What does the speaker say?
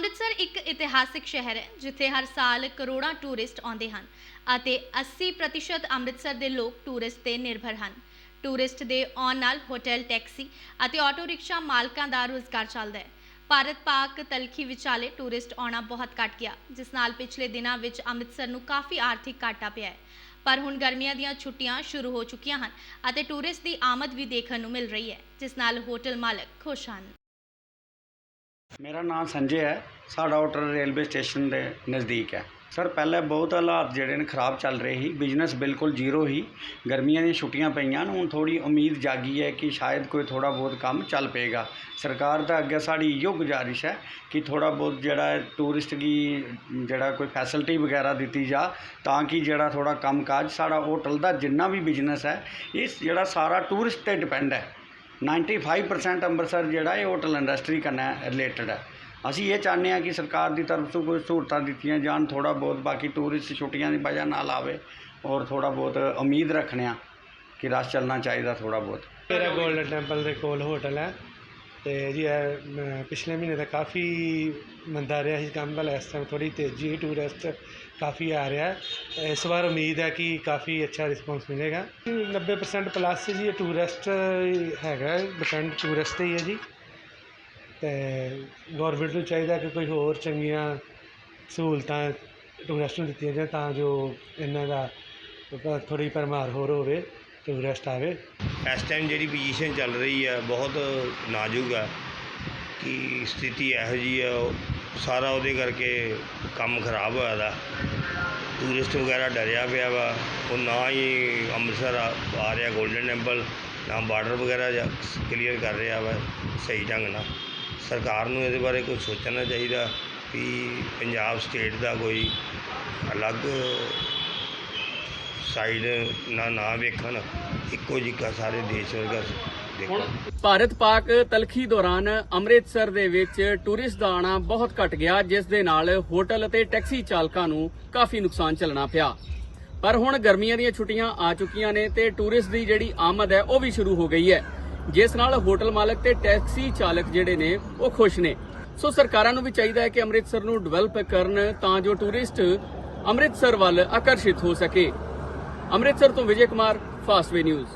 ਅੰਮ੍ਰਿਤਸਰ ਇੱਕ ਇਤਿਹਾਸਿਕ ਸ਼ਹਿਰ ਹੈ, ਜਿੱਥੇ ਹਰ ਸਾਲ ਕਰੋੜਾਂ ਟੂਰਿਸਟ ਆਉਂਦੇ ਹਨ ਅਤੇ 80% ਅੰਮ੍ਰਿਤਸਰ ਦੇ ਲੋਕ ਟੂਰਿਸਟ ਤੇ ਨਿਰਭਰ ਹਨ। ਟੂਰਿਸਟ ਦੇ ਆਉਣ ਨਾਲ ਹੋਟਲ, ਟੈਕਸੀ ਅਤੇ ਆਟੋ ਰਿਕਸ਼ਾ ਮਾਲਕਾਂ ਦਾ ਰੋਜ਼ਗਾਰ ਚੱਲਦਾ ਹੈ। ਭਾਰਤ ਪਾਕ ਤਲਖੀ ਵਿਚਾਲੇ ਟੂਰਿਸਟ ਆਉਣਾ ਬਹੁਤ ਘਟ ਗਿਆ, ਜਿਸ ਨਾਲ ਪਿਛਲੇ ਦਿਨਾਂ ਵਿੱਚ ਅੰਮ੍ਰਿਤਸਰ ਨੂੰ ਕਾਫੀ ਆਰਥਿਕ ਘਾਟਾ ਪਿਆ ਹੈ। ਪਰ ਹੁਣ ਗਰਮੀਆਂ ਦੀਆਂ ਛੁੱਟੀਆਂ ਸ਼ੁਰੂ ਹੋ ਚੁੱਕੀਆਂ ਹਨ ਅਤੇ ਟੂਰਿਸਟ ਦੀ ਆਮਦ ਵੀ ਦੇਖਣ ਨੂੰ ਮਿਲ ਰਹੀ ਹੈ, ਜਿਸ ਨਾਲ ਹੋਟਲ ਮਾਲਕ ਖੁਸ਼ ਹਨ। ਮੇਰਾ ਨਾਮ ਸੰਜੇ ਹੈ। ਸਾਡਾ ਹੋਟਲ ਰੇਲਵੇ ਸਟੇਸ਼ਨ ਦੇ ਨਜ਼ਦੀਕ ਹੈ। ਸਰ ਪਹਿਲਾਂ ਬਹੁਤ ਹਾਲਾਤ ਜਿਹੜੇ ਨੇ ਖਰਾਬ ਚੱਲ ਰਹੇ ਸੀ। ਬਿਜ਼ਨਸ ਬਿਲਕੁਲ ਜ਼ੀਰੋ ਹੀ ਗਰਮੀਆਂ ਦੀਆਂ ਛੁੱਟੀਆਂ ਪਈਆਂ ਨੇ। ਹੁਣ ਥੋੜੀ ਉਮੀਦ ਜਾਗੀ ਹੈ ਕਿ ਸ਼ਾਇਦ ਕੋਈ ਥੋੜਾ ਬਹੁਤ ਕੰਮ ਚੱਲ ਪਏਗਾ। ਸਰਕਾਰ ਦਾ ਅੱਗੇ ਸਾਡੀ ਇਹੋ ਗੁਜ਼ਾਰਿਸ਼ ਹੈ ਕਿ ਥੋੜਾ ਬਹੁਤ ਜਿਹੜਾ ਟੂਰਿਸਟ ਦੀ ਜਿਹੜਾ ਕੋਈ ਫੈਸਿਲਿਟੀ ਵਗੈਰਾ ਦਿੱਤੀ ਜਾ, ਤਾਂ ਕਿ ਜਿਹੜਾ ਥੋੜਾ ਕੰਮਕਾਜ ਸਾਡਾ ਹੋਟਲ ਦਾ ਜਿੰਨਾ ਵੀ ਬਿਜ਼ਨਸ ਹੈ, ਇਸ ਜਿਹੜਾ ਸਾਰਾ ਟੂਰਿਸਟ ਤੇ ਡਿਪੈਂਡ ਹੈ। 95% ਅੰਮ੍ਰਿਤਸਰ ਜਿਹੜਾ ਇਹ ਹੋਟਲ ਇੰਡਸਟਰੀ ਕਨਾ ਰਿਲੇਟਡ ਹੈ। ਅਸੀਂ ਇਹ ਚਾਹੁੰਦੇ ਹਾਂ ਕਿ ਸਰਕਾਰ ਦੀ ਤਰਫ ਤੋਂ ਕੋਈ ਸਹੂਲਤਾਂ ਦਿੱਤੀਆਂ ਜਾਣ, ਥੋੜ੍ਹਾ ਬਹੁਤ, ਬਾਕੀ ਟੂਰਿਸਟ ਛੁੱਟੀਆਂ ਦੀ ਵਜ੍ਹਾ ਨਾਲ ਆਵੇ ਔਰ ਥੋੜ੍ਹਾ ਬਹੁਤ ਉਮੀਦ ਰੱਖਦੇ ਹਾਂ ਕਿ ਰਸ਼ ਚੱਲਣਾ ਚਾਹੀਦਾ ਥੋੜ੍ਹਾ ਬਹੁਤ। ਮੇਰਾ ਗੋਲਡਨ ਟੈਂਪਲ ਦੇ ਕੋਲ ਹੋਟਲ ਹੈ। ਅਤੇ ਜੀ, ਇਹ ਮ- ਪਿਛਲੇ ਮਹੀਨੇ ਤਾਂ ਕਾਫੀ ਮੰਦਾ ਰਿਹਾ ਸੀ ਕੰਮ ਵਾਲਾ, ਇਸ ਟਾਈਮ ਥੋੜ੍ਹੀ ਤੇਜ਼ੀ ਟੂਰਿਸਟ ਕਾਫੀ ਆ ਰਿਹਾ। ਇਸ ਵਾਰ ਉਮੀਦ ਹੈ ਕਿ ਕਾਫੀ ਅੱਛਾ ਰਿਸਪੌਂਸ ਮਿਲੇਗਾ। 90% ਪਲੱਸ ਜੀ, ਇਹ ਟੂਰਿਸਟ ਹੈਗਾ ਡਿਪੈਂਡ ਟੂਰਿਸਟ ਤੇ ਹੀ ਹੈ ਜੀ। ਅਤੇ ਗੌਰਮੈਂਟ ਨੂੰ ਚਾਹੀਦਾ ਕਿ ਕੋਈ ਹੋਰ ਚੰਗੀਆਂ ਸਹੂਲਤਾਂ ਟੂਰਿਸਟ ਨੂੰ ਦਿੱਤੀਆਂ ਜਾਣ ਤਾਂ ਜੋ ਇਹਨਾਂ ਦਾ ਥੋੜ੍ਹੀ ਭਰਮਾਰ ਹੋਰ ਹੋਵੇ। ਟੂਰਿਸਟ ਆਵੇ ਇਸ ਟਾਈਮ ਜਿਹੜੀ ਪੋਜੀਸ਼ਨ ਚੱਲ ਰਹੀ ਹੈ ਬਹੁਤ ਨਾਜ਼ੁਕ ਆ ਕਿ ਸਥਿਤੀ ਇਹੋ ਜਿਹੀ ਹੈ ਉਹ ਸਾਰਾ ਉਹਦੇ ਕਰਕੇ ਕੰਮ ਖਰਾਬ ਹੋਇਆ ਦਾ। ਟੂਰਿਸਟ ਵਗੈਰਾ ਡਰਿਆ ਪਿਆ ਵਾ, ਉਹ ਨਾ ਹੀ ਅੰਮ੍ਰਿਤਸਰ ਆ ਆ ਰਿਹਾ 골ਡਨ ਟੈਂਪਲ ਨਾ ਬਾਰਡਰ ਵਗੈਰਾ ਕਲੀਅਰ ਕਰ ਰਿਹਾ ਵਾ ਸਹੀ ਢੰਗ ਨਾਲ। ਸਰਕਾਰ ਨੂੰ ਇਹਦੇ ਬਾਰੇ ਕੁਝ ਸੋਚਣਾ ਚਾਹੀਦਾ ਕਿ ਪੰਜਾਬ ਸਟੇਟ ਦਾ ਕੋਈ ਅਲੱਗ ਸਾਈਡ ਨਾ ਨਾ ਵੇਖਣ, ਇੱਕੋ ਜਿਹਾ ਸਾਰੇ ਦੇਸ਼ ਵਰਗਾ ਦੇਖਣ। ਭਾਰਤ ਪਾਕ ਤਲਖੀ ਦੌਰਾਨ ਅੰਮ੍ਰਿਤਸਰ ਦੇ ਵਿੱਚ ਟੂਰਿਸਟ ਦਾ ਆਣਾ ਬਹੁਤ ਘਟ ਗਿਆ, ਜਿਸ ਦੇ ਨਾਲ ਹੋਟਲ ਅਤੇ ਟੈਕਸੀ ਚਾਲਕਾਂ ਨੂੰ ਕਾਫੀ ਨੁਕਸਾਨ ਝੱਲਣਾ ਪਿਆ। ਪਰ ਹੁਣ ਗਰਮੀਆਂ ਦੀਆਂ ਛੁੱਟੀਆਂ ਆ ਚੁੱਕੀਆਂ ਨੇ ਤੇ ਟੂਰਿਸਟ ਦੀ ਜਿਹੜੀ ਆਮਦ ਹੈ, ਉਹ ਵੀ ਸ਼ੁਰੂ ਹੋ ਗਈ ਹੈ। ਜਿਸ ਨਾਲ ਹੋਟਲ ਮਾਲਕ ਤੇ ਟੈਕਸੀ ਚਾਲਕ ਜਿਹੜੇ ਨੇ, ਉਹ ਖੁਸ਼ ਨੇ। ਸੋ ਸਰਕਾਰਾਂ ਨੂੰ ਵੀ ਚਾਹੀਦਾ ਹੈ ਕਿ ਅੰਮ੍ਰਿਤਸਰ ਨੂੰ ਡਿਵੈਲਪ ਕਰਨ ਤਾਂ ਜੋ ਟੂਰਿਸਟ ਅੰਮ੍ਰਿਤਸਰ ਵੱਲ ਆਕਰਸ਼ਿਤ ਹੋ ਸਕੇ। ਅੰਮ੍ਰਿਤਸਰ ਤੋਂ ਵਿਜੇ ਕੁਮਾਰ ਫਾਸਟਵੇ ਨਿਊਜ਼।